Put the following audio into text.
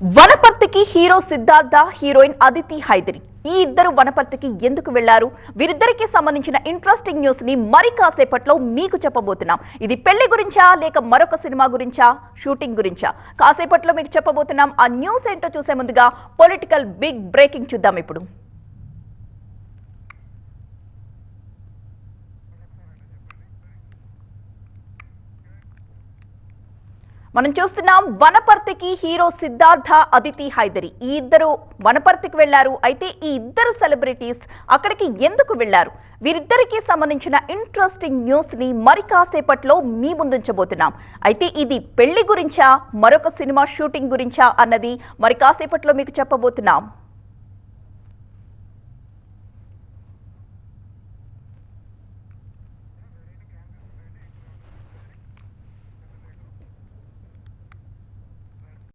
వనపర్తికి hero Siddhartha heroine Aditi Hydari. ఈ ఇద్దరు వనపర్తికి ఎందుకు వెళ్ళారు? వీరిద్దరికి సంబంధించిన ఇంట్రెస్టింగ్ న్యూస్ని మరి కాసేపట్లో మీకు చెప్పబోతున్నాం. ఇది పెళ్ళి గురించా లేక మరొక సినిమా గురించా షూటింగ్ గురించా? కాసేపట్లో మీకు చెప్పబోతున్నాం. ఆ న్యూస్ ఏంటో చూసే ముందుగా పొలిటికల్ బిగ్ బ్రేకింగ్ చూద్దాం ఇప్పుడు. మనం చూస్తున్నాం వనపర్తికి హీరో సిద్ధార్థ అదితి హైదరి. ఈ ఇద్దరు వనపర్తికి వెళ్ళారు అయితే ఈ ఇద్దరు సెలబ్రిటీస్ అక్కడికి ఎందుకు వెళ్ళారు వీరిద్దరికి సంబంధించిన ఇంట్రెస్టింగ్ న్యూస్ని మరి కాసేపట్లో మీ ముందుంచబోతున్నాం. అయితే ఇది పెళ్ళి గురించా? మరొక సినిమా షూటింగ్ గురించా? అన్నది మరి కాసేపట్లో మీకు చెప్పబోతున్నాం.